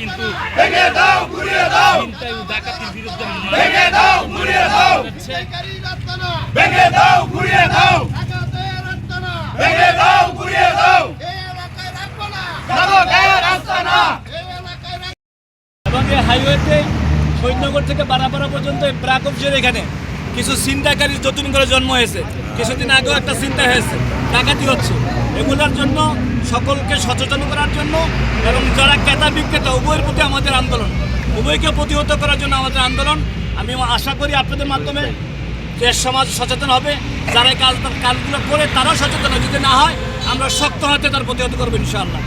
কিন্তু ভেঙে দাও ঘুরিয়ে দাও। চিন্তায় ডাকাতির বিরুদ্ধে ভেঙে দাও ঘুরিয়ে দাও। ভেঙে দাও ঘুরিয়ে দাও। ভেঙে দাও ঘুরিয়ে দাও। নবগাঁয়ের আস্তানা এবং এই হাইওয়েতে সৈন্যগর থেকে বারাপাড়া পর্যন্ত এই ব্রাক অফিসের এখানে কিছু চিন্তাকারী নতুন করে জন্ম হয়েছে। কিছুদিন আগেও একটা চিন্তা হয়েছে। ডাকাতি হচ্ছে। এগুলোর জন্য সকলকে সচেতন করার জন্য এবং যারা ক্রেতা বিক্রেতা, উভয়ের প্রতি আমাদের আন্দোলন। উভয়কে প্রতিহত করার জন্য আমাদের আন্দোলন। আমি আশা করি আপনাদের মাধ্যমে যে সমাজ সচেতন হবে, যারা কাজ কাজগুলো করে তারাও সচেতন যদি না হয়, আমরা শক্ত হাতে তার প্রতিহত করব ইনশাআল্লাহ।